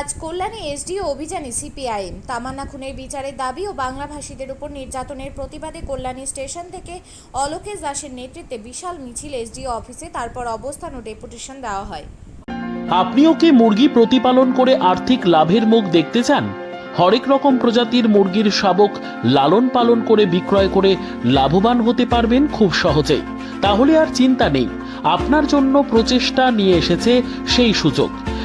আজ কল্যাণী এসডিও অভিযানে সিপিআইএম তামান্না খুনের বিচারের দাবি ও বাংলাভাষীদের উপর নির্যাতনের প্রতিবাদে কল্যাণী স্টেশন থেকে অলোকেশ দাসের নেতৃত্বে বিশাল মিছিল এসডিও অফিসে, তারপর অবস্থান ও ডেপুটেশন দেওয়া হয়। আপনিও কি মুরগি প্রতিপালন করে আর্থিক লাভের মুখ দেখতে চান? হরেক রকম প্রজাতির মুরগির শাবক লালন পালন করে বিক্রয় করে লাভবান হতে পারবেন খুব সহজেই। তাহলে আর চিন্তা নেই, আপনার জন্য প্রচেষ্টা নিয়ে এসেছে সেই সুযোগ।